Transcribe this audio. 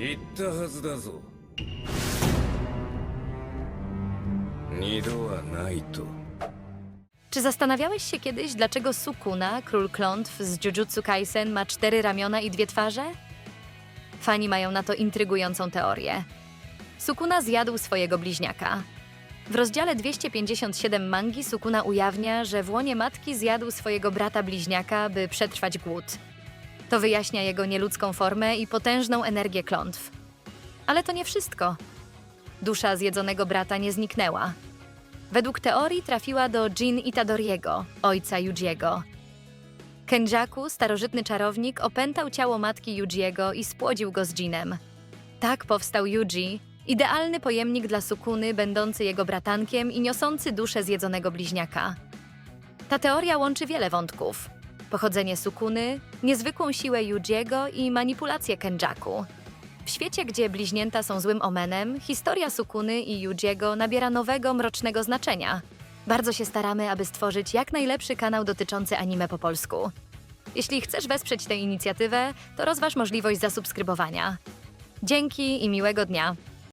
言ったはずだぞ二度はないと Czy zastanawiałeś się kiedyś, dlaczego Sukuna, król klątw z Jujutsu Kaisen, ma cztery ramiona i dwie twarze? Fani mają na to intrygującą teorię. Sukuna zjadł swojego bliźniaka. W rozdziale 257 mangi Sukuna ujawnia, że w łonie matki zjadł swojego brata bliźniaka, by przetrwać głód. To wyjaśnia jego nieludzką formę i potężną energię klątw. Ale to nie wszystko. Dusza zjedzonego brata nie zniknęła. Według teorii trafiła do Jin Itadoriego, ojca Yujiego. Kenjaku, starożytny czarownik, opętał ciało matki Yujiego i spłodził go z Jinem. Tak powstał Yuji, idealny pojemnik dla Sukuny, będący jego bratankiem i niosący duszę zjedzonego bliźniaka. Ta teoria łączy wiele wątków. Pochodzenie Sukuny, niezwykłą siłę Yujiego i manipulację Kenjaku. W świecie, gdzie bliźnięta są złym omenem, historia Sukuny i Yujiego nabiera nowego, mrocznego znaczenia. Bardzo się staramy, aby stworzyć jak najlepszy kanał dotyczący anime po polsku. Jeśli chcesz wesprzeć tę inicjatywę, to rozważ możliwość zasubskrybowania. Dzięki i miłego dnia!